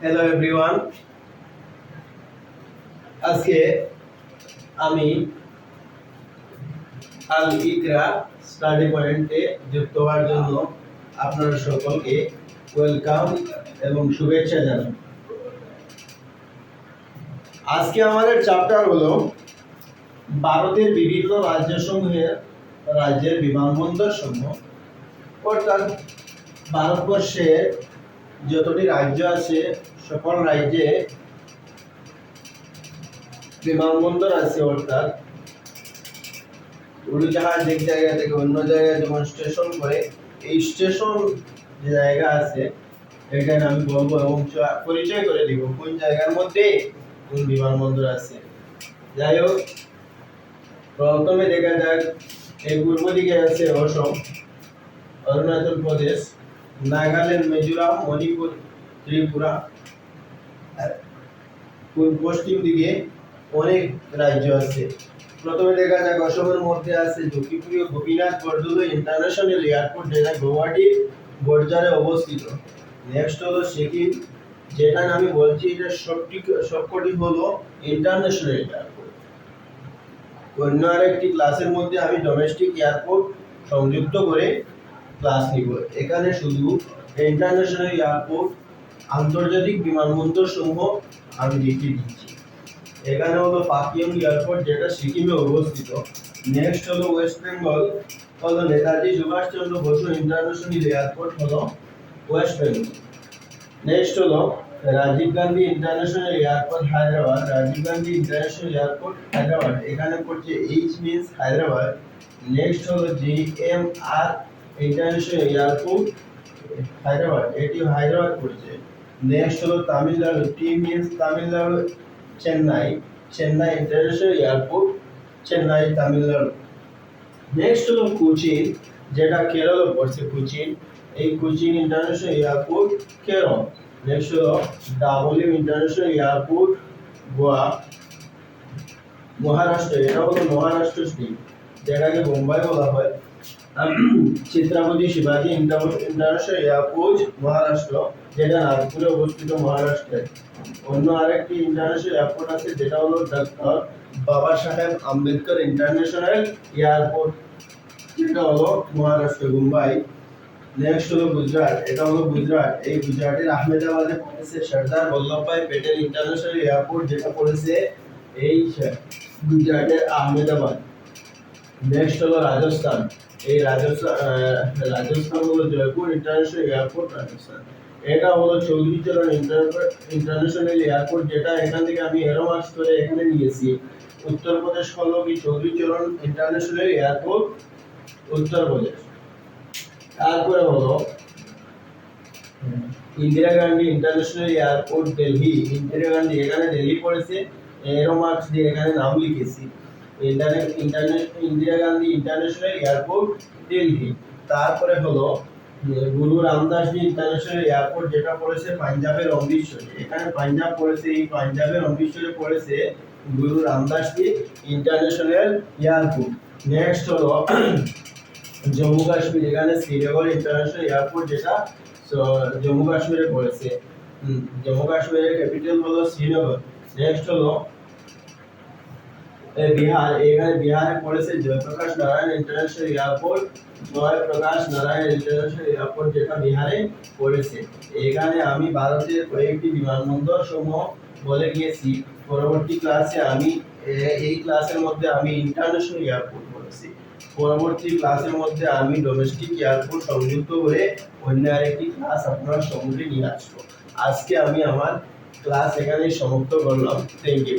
Hello everyone আজকে আমি আল ইকরা study পয়েন্টে যুক্ত হওয়ার জন্য আপনারা সকলকে ওয়েলকাম এবং শুভেচ্ছা জানাই। আজকে আমাদের চ্যাপ্টার হলো ভারতের বিভিন্ন রাজ্যসমূহের রাজ্যের বিমানবন্দর সমূহ অর্থাৎ ভারতবর্ষের যতটি রাজ্য আছে, সকল রাজ্যে বিমানবন্দর আছে অর্থাৎ উড়োজাহাজ এক জায়গা থেকে অন্য জায়গায় যেমন স্টেশন করে, এই স্টেশন যে জায়গা আছে, এখানে আমি বলব এবং পরিচয় করে দিব কোন জায়গার মধ্যে কোন বিমানবন্দর আছে। যাই হোক, প্রথমে দেখা যাক এই পূর্ব দিকে আছে অসম, অরুণাচল প্রদেশ। নাগাল্যান্ড, মিজোরাম, মণিপুর, ত্রিপুরা পশ্চিম দিকে অনেক রাজ্য আছে। প্রথমে দেখা যাক, অসমের মধ্যে আছে জকিপুরীয় গোপীনাথ বরদলৈ ইন্টারন্যাশনাল এয়ারপোর্ট, যেটা গৌহাটির বর্জারে অবস্থিত। নেক্সট হলো সিকিম, যেটা আমি বলছি এটা সবটি সবকটি হলো ইন্টারন্যাশনাল এয়ারপোর্ট অন্য আরেকটি ক্লাসের মধ্যে আমি ডোমেস্টিক এয়ারপোর্ট সংযুক্ত করে ক্লাস নিব। এখানে শুধু ইন্টারন্যাশনাল এয়ারপোর্ট আন্তর্জাতিক বিমানবন্দর সমূহ আমি দেখিয়ে দিচ্ছি। এখানে হলো পাকিয়ং এয়ারপোর্ট যেটা সিকিমে অবস্থিত। নেক্সট হলো ওয়েস্ট বেঙ্গল হলো নেতাজি সুভাষচন্দ্র বসু ইন্টারন্যাশনাল এয়ারপোর্ট হলো ওয়েস্ট বেঙ্গল নেক্সট হলো Rajiv Gandhi international airport Hyderabad. Rajiv Gandhi international airport Hyderabad. এখানে পড়ছে এইচ মিনস হায়দ্রাবাদ। নেক্সট হলো G M R international airport, Hyderabad, এটি হায়দ্রাবাদ পড়ছে। নেক্সট হলো Tamil Nadu T means Tamil Nadu, Chennai. Chennai international airport Chennai Tamil Nadu. Next হলো কোচিন, যেটা কেরল পড়ছে কোচিন। এই Cochin international airport Kerala. Next হলো W international airport Goa. Maharashtra, এটা হলো মহারাষ্ট্র স্টেট যেটাকে বোম্বাই বলা হয়। চিত্রাপতি ইন্টারন্যাশনাল এয়ারপোর্ট মহারাষ্ট্র, যেটা নাগপুরে অবস্থিত অন্য আরেকটি ইন্টারন্যাশনাল এয়ারপোর্ট আছে, যেটা হলো বাবা সাহেব আম্বেদকর ইন্টারন্যাশনাল এয়ারপোর্ট। যেটা হলো মহারাষ্ট্র, মুম্বাই। নেক্সট হলো গুজরাট, এটা হলো গুজরাট। এই গুজরাটের আহমেদাবাদে পড়েছে সর্দার বল্লভভাই প্যাটেল ইন্টারন্যাশনাল এয়ারপোর্ট, যেটা পড়েছে এই গুজরাটের আহমেদাবাদ। নেক্সট হলো রাজস্থান। এই রাজস্থান হলো জয়পুর ইন্টারন্যাশনাল এয়ারপোর্ট রাজস্থান। এটা হলো চৌধুরী চরণ ইন্টারন্যাশনাল এয়ারপোর্ট, যেটা এখান থেকে আমি এরো করে এখানে নিয়েছি। উত্তরপ্রদেশ হলো কি চৌধুরী চরণ ইন্টারন্যাশনাল এয়ারপোর্ট, উত্তরপ্রদেশ। তারপরে হলো, ইন্দিরা গান্ধী ইন্টারন্যাশনাল এয়ারপোর্ট, দিল্লি। ইন্দিরা গান্ধী এখানে দিল্লি পড়েছে, এরো মার্কস দিয়ে এখানে নাম লিখেছি। Indira Gandhi international airport, Delhi. তারপরে হলো গুরু রামদাসজি ইন্টারন্যাশনাল এয়ারপোর্ট, যেটা পড়েছে পাঞ্জাবের অমৃতসরে। এখানে পাঞ্জাব পড়েছে, এই পাঞ্জাবের অমৃতসরে পড়েছে গুরু রামদাসজি ইন্টারন্যাশনাল এয়ারপোর্ট। নেক্সট হলো, জম্মু কাশ্মীর। এখানে শ্রীনগর ইন্টারন্যাশনাল এয়ারপোর্ট যেটা জম্মু কাশ্মীরে পড়েছে। জম্মু কাশ্মীরের ক্যাপিটাল হলো শ্রীনগর। নেক্সট হলো বিহার এখানে বিহারে পড়েছে Jayaprakash Narayan international airport, Jayaprakash Narayan international airport যেটা বিহারে পড়েছে। এখানে আমি ভারতের কয়েকটি বিমানবন্দর সমূহ বলে গিয়েছি। পরবর্তী ক্লাসে আমি এই ক্লাসের মধ্যে আমি ইন্টারন্যাশনাল এয়ারপোর্ট বলেছি পরবর্তী ক্লাসের মধ্যে আমি ডোমেস্টিক এয়ারপোর্ট সংযুক্ত করে অন্য আরেকটি ক্লাস আপনার সম্মুখে নিয়ে আসব। আজকে আমি আমার ক্লাস এখানেই সমাপ্ত করলাম। Thank you